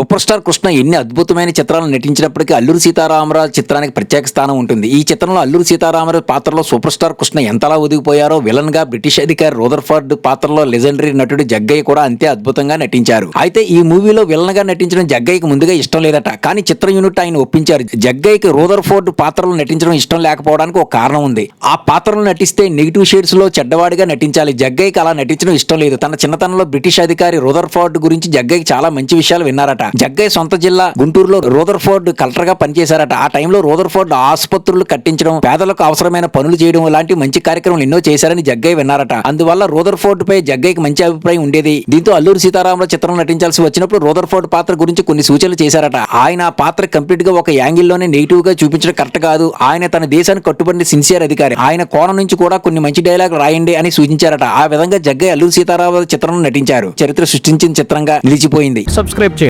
Super star Krishna ఎన్ని అద్భుతమైన చిత్రాలు నటించినప్పటికీ అల్లూరి సీతారామరాజు చిత్రానికి ప్రత్యేక స్థానం ఉంటుంది. ఈ చిత్రంలో అల్లూరి సీతారామరాజు పాత్రలో సూపర్ స్టార్ కృష్ణ ఎంతలా ఒదిగిపోయారో విలన్గా బ్రిటిష్ అధికారి రోదర్ఫర్డ్ పాత్రలో లెజెండరీ నటుడు జగ్గయ్య కూడా అంతే అద్భుతంగా నటించారు. అయితే ఈ మూవీలో విలన్గా నటించడం జగ్గయ్యకి ముందుగా ఇష్టం లేదట. కానీ చిత్ర యూనిట్ ఆయన ఒప్పించారు. జగ్గయ్యకి రోదర్ఫోర్డ్ పాత్రలో నటించడం ఇష్టం లేకపోవడానికి ఒక కారణం ఉంది. ఆ పాత్రలో నటిస్తే నెగిటివ్ షేడ్స్లో చెడ్డవాడిగా నటించాలి. జగ్గయ్యకి అలా నటించడం ఇష్టం లేదు. తన చిన్నతనంలో బ్రిటిష్ అధికారి రోదర్ఫోర్డ్ గురించి జగ్గయ్యకి చాలా మంచి విషయాలు విన్నారట. జగ్గయ్య సొంత జిల్లా గుంటూరులో రూదర్ఫోర్డ్ కలెక్టర్గా పనిచేశారట. ఆ టైంలో రూదర్ఫోర్డ్ ఆసుపత్రులు కట్టించడం పేదలకు అవసరమైన పనులు చేయడం లాంటి మంచి కార్యక్రమాలు ఎన్నో చేశారని జగ్గయ్య విన్నారట. అందువల్ల రూదర్ఫోర్డ్ పై జగ్గయ్యకి మంచి అభిప్రాయం ఉండేది. దీంతో అల్లూరి సీతారామరావు చిత్రం నటించాల్సి వచ్చినప్పుడు రూదర్ఫోర్డ్ పాత్ర గురించి కొన్ని సూచనలు చేశారట. ఆయన ఆ పాత్ర కంప్లీట్గా ఒక యాంగిల్లోనే నెగిటివ్గా చూపించడం కరెక్ట్ కాదు. ఆయన తన దేశానికి కట్టుబడిన సిన్సియర్ అధికారి. ఆయన కోణం నుంచి కూడా కొన్ని మంచి డైలాగ్ రాయండి అని సూచించారట. ఆ విధంగా జగ్గయ్య అల్లూరి సీతారామరావు చిత్రంలో నటించారు. చరిత్ర సృష్టించిన చిత్రంగా నిలిచిపోయింది. సబ్స్క్రైబ్